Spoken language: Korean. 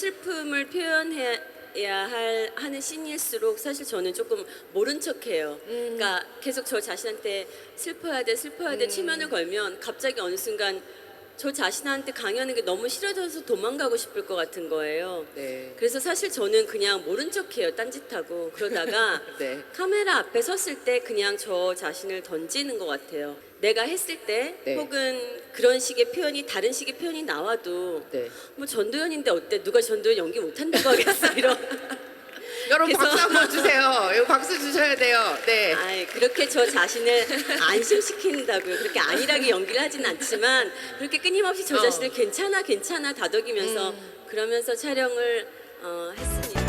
슬픔을 표현해야 할 하는 씬일수록 사실 저는 조금 모른 척해요. 그러니까 계속 저 자신한테 슬퍼야 돼, 슬퍼야 돼 치면을 걸면 갑자기 어느 순간 저 자신한테 강요하는 게 너무 싫어져서 도망가고 싶을 것 같은 거예요. 네. 그래서 사실 저는 그냥 모른 척해요, 딴짓하고 그러다가 네. 카메라 앞에 섰을 때 그냥 저 자신을 던지는 것 같아요. 내가 했을 때 네. 혹은 그런 식의 표현이 다른 식의 표현이 나와도 네. 뭐 전도연인데 어때 누가 전도연 연기 못한다고 하겠어 이런 여러분 그래서- 박수 한번 주세요. 이거 박수 주셔야 돼요. 네. 아이 그렇게 저 자신을 안심시킨다고요 그렇게 안일하게 연기를 하진 않지만 그렇게 끊임없이 저 어. 자신을 괜찮아 괜찮아 다독이면서 그러면서 촬영을 어, 했어요.